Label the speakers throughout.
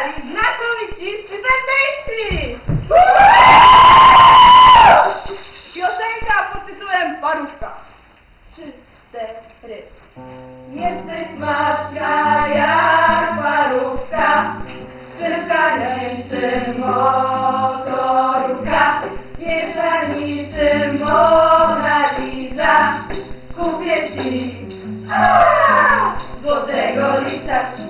Speaker 1: wygrali znakomici stypendyści! Piosenka pod tytułem Parówka. Trzy, cztery. Jesteś smaczna jak parówka, szybka niczym motorówka, pierwsza niczym Mona Lisa, kupię ci aaa, złotego lista.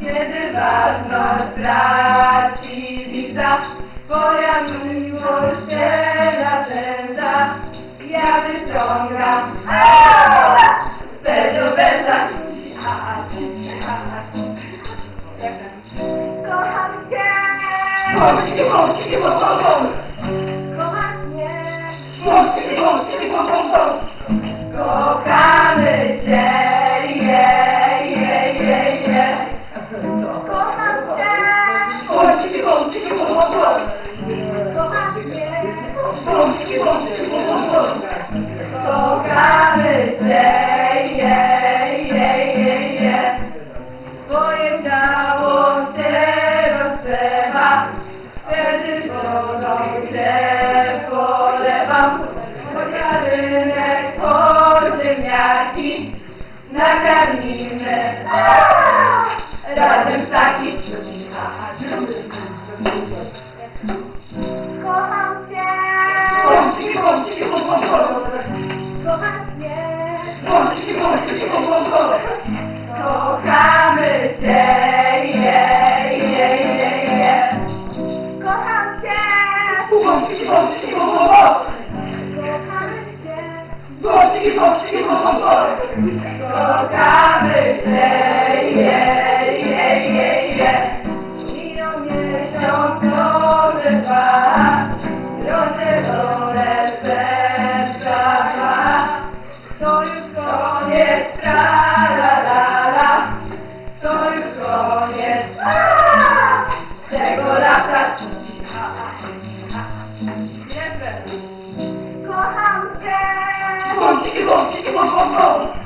Speaker 1: Kiedy ważność traci wiza. Twoja miłość się narzędza, ja wyciągam z tego będę. Kocham cię,
Speaker 2: Chłopczyki, chłopczyki, chłopczyki.
Speaker 1: kocham
Speaker 2: Chłopczyki, chłopczyki, chłopczyki.
Speaker 1: kocham mnie,
Speaker 2: Chłopczyki, chłopczyki, chłopczyki.
Speaker 1: kochamy cię, je, je, je, je. Twoje ciało się rozgrzewa, wtedy wodą się polewam. Chociażynek po ziemniaki nakarmimy razem ptaki. Kocham cię,
Speaker 2: Chłopczyki, chłopczyki, chłopczyki.
Speaker 1: kocham cię,
Speaker 2: Chłopczyki, chłopczyki, chłopczyki.
Speaker 1: kochamy cię, je, je, je, je. Kocham cię,
Speaker 2: Chłopczyki, chłopczyki, chłopczyki.
Speaker 1: kochamy cię,
Speaker 2: Chłopczyki, chłopczyki, chłopczyki.
Speaker 1: Kochamy cię, je, je, je, je. Minął miesiąc, może dwa, rozdzielone serca dwa. To już koniec, tra la la la. To już koniec, aaa, tego lata. Kocham cię,
Speaker 2: Chłopczyki, chłopczyki, chłopczyki.
Speaker 1: kocham